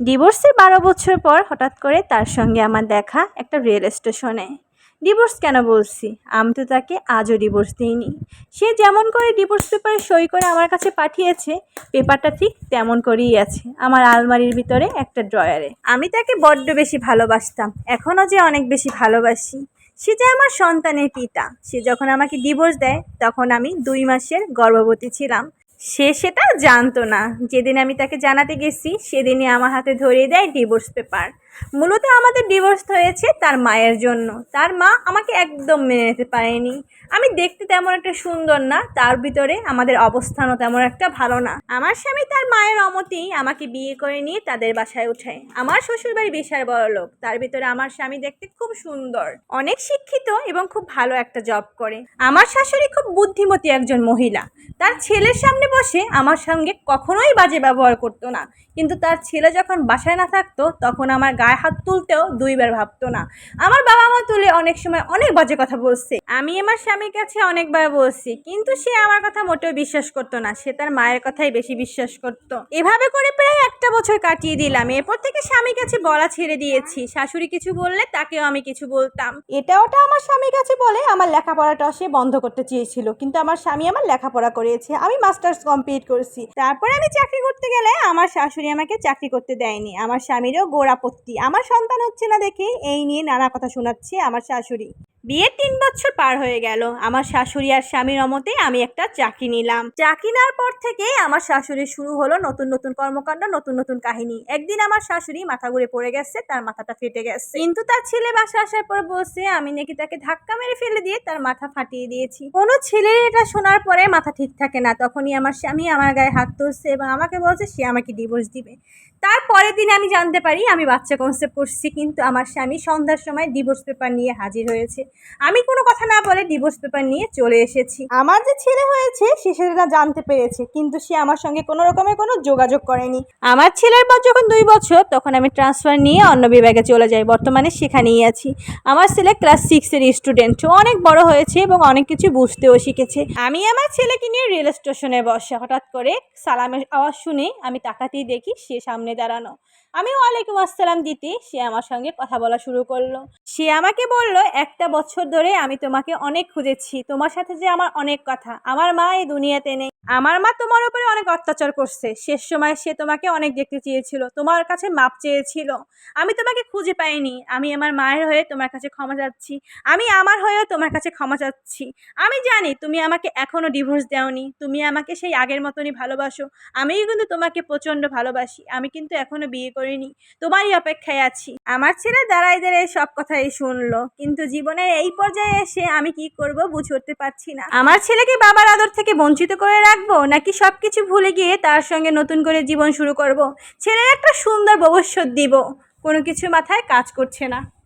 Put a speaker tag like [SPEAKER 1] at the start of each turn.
[SPEAKER 1] ডিভোর্সের বারো বছর পর হঠাৎ করে তার সঙ্গে আমার দেখা একটা রেল স্টেশনে। ডিভোর্স কেন বলছি? আমি তো তাকে আজও ডিভোর্স দিইনি। সে যেমন করে ডিভোর্স পেপারে সই করে আমার কাছে পাঠিয়েছে, পেপারটা ঠিক তেমন করেই আছে, আমার আলমারির ভিতরে একটা ড্রয়ারে। আমি তাকে বড্ড বেশি ভালোবাসতাম, এখনও যে অনেক বেশি ভালোবাসি। সে যে আমার সন্তানের পিতা, সে যখন আমাকে ডিভোর্স দেয়, তখন আমি দুই মাসের গর্ভবতী ছিলাম। সে সেটা জানতো না। যেদিন আমি তাকে জানাতে গেছি, সেদিনই আমার হাতে ধরিয়ে দেয় ডিভোর্স পেপার মূলত আমাদের ডিভোর্স হয়েছে তার মায়ের জন্য। তার মা আমাকে একদম মেনে নিতে পারেনি। আমি দেখতে তেমন একটা সুন্দর না, তার ভিতরে আমাদের অবস্থানও তেমন একটা ভালো না। আমার স্বামী তার মায়ের অমতেই আমাকে বিয়ে করে নিয়ে তাদের বাসায় উঠায়। আমার শ্বশুরবাড়ি বিশাল বড় লোক, তার ভিতরে আমার স্বামী দেখতে খুব সুন্দর, অনেক শিক্ষিত এবং খুব ভালো একটা জব করে। আমার শাশুড়ি খুব বুদ্ধিমতী একজন মহিলা। তার ছেলের সামনে বসে আমার সঙ্গে কখনোই বাজে ব্যবহার করতো না। কিন্তু তার ছেলে যখন বাসায় না থাকতো, তখন আমার গায়ে হাত তুলতেও দুইবার ভাবতো না। আমার বাবা মা তুলে অনেক সময় অনেক বাজে কথা বলছে। আমি আমার স্বামীর কাছে অনেকবার বলছি, কিন্তু সে আমার কথা মোটেও বিশ্বাস করতো না। সে তার মায়ের কথাই বেশি বিশ্বাস করতো। এভাবে করে প্রায় একটা বছর কাটিয়ে দিলাম। এরপর থেকে স্বামীর কাছে বলা ছেড়ে দিয়েছি। শাশুড়ি কিছু বললে তাকেও আমি কিছু বলতাম। এটা ওটা আমার স্বামীর কাছে বলে আমার লেখাপড়াটা সে বন্ধ করতে চেয়েছিল, কিন্তু আমার স্বামী আমার লেখাপড়া করেছে আমি মাস্টার্স কমপ্লিট করেছি। তারপরে আমি চাকরি করতে গেলে আমার শাশুড়ি আমাকে চাকরি করতে দেয়নি। আমার স্বামীরও গোড়াপত্তি আমার সন্তান হচ্ছে না দেখে এই নিয়ে নানা কথা শোনাচ্ছে আমার শাশুড়ি। বিয়ের তিন বছর পার হয়ে গেল। আমার শাশুড়ি আর স্বামীর অমতে আমি একটা চাকরি নিলাম। চাকরি নেওয়ার পর থেকে আমার শাশুড়ির শুরু হলো নতুন নতুন কর্মকাণ্ড, নতুন নতুন কাহিনী। একদিন আমার শাশুড়ি মাথা ঘুরে পড়ে গেছে, তার মাথাটা ফেটে গেছে। কিন্তু তার ছেলে বাসা আসার পর বলছে, আমি নাকি তাকে ধাক্কা মেরে ফেলে দিয়ে তার মাথা ফাটিয়ে দিয়েছি। কোনো ছেলের এটা শোনার পরে মাথা ঠিক থাকে না। তখনই আমার স্বামী আমার গায়ে হাত তুলছে এবং আমাকে বলছে, সে আমাকে ডিভোর্স দিবে। তারপরের দিন আমি জানতে পারি, আমি বাচ্চা কনসেপ্ট করছি। কিন্তু আমার স্বামী সন্ধ্যার সময় ডিভোর্স পেপার নিয়ে হাজির হয়েছে। আমি কোনো কথা না বলে ডিভোর্স পেপার নিয়ে চলে এসেছি। আমার যে ছেলে হয়েছে, সে সেটা জানতে পেরেছে, কিন্তু সে আমার সঙ্গে কোনো রকমের কোনো যোগাযোগ করেনি। আমার ছেলের পর যখন দুই বছর, তখন আমি ট্রান্সফার নিয়ে অন্য বিভাগে চলে যাই, বর্তমানে সেখানেই আছি। আমার ছেলে ক্লাস সিক্সের স্টুডেন্ট অনেক বড় হয়েছে এবং অনেক কিছু বুঝতেও শিখেছে। আমি আমার ছেলেকে নিয়ে রেল স্টেশনে বসে, হঠাৎ করে সালামের আওয়াজ শুনে আমি তাকাতেই দেখি সে সামনে দাঁড়ানো। আমি ওয়ালাইকুম আসসালাম দিতে সে আমার সঙ্গে কথা বলা শুরু করল। সে আমাকে বলল, একটা বছর ধরে আমি তোমাকে অনেক খুঁজেছি। তোমার সাথে যে আমার অনেক কথা। আমার মা এই দুনিয়াতে নেই। আমার মা তোমার উপরে অনেক অত্যাচার করছে। শেষ সময় সে তোমাকে অনেক দেখতে চেয়েছিল। তোমার কাছে মাপ চেয়েছিল। আমি তোমাকে খুঁজে পাইনি। আমি আমার মায়ের হয়ে তোমার কাছে ক্ষমা চাচ্ছি। আমি আমার হয়েও তোমার কাছে ক্ষমা চাচ্ছি। আমি জানি তুমি আমাকে এখনও ডিভোর্স দেওনি। তুমি আমাকে সেই আগের মতনই ভালোবাসো। আমিও কিন্তু তোমাকে প্রচণ্ড ভালোবাসি। আমি কিন্তু এখনও বিয়ে করিনি। তোমারই অপেক্ষায় আছি। আমার ছেলে দাঁড়ায় দাঁড়ায় সব কথাই শুনলো। কিন্তু জীবনের এই পর্যায়ে এসে আমি কি করব বুঝে উঠতে পারছি না। আমার ছেলেকে বাবার আদর থেকে বঞ্চিত করে রাখব নাকি সব কিছু ভুলে গিয়ে তার সঙ্গে নতুন করে জীবন শুরু করব? ছেলের একটা সুন্দর ভবিষ্যৎ দিব। কোনো কিছু মাথায় কাজ করছে না।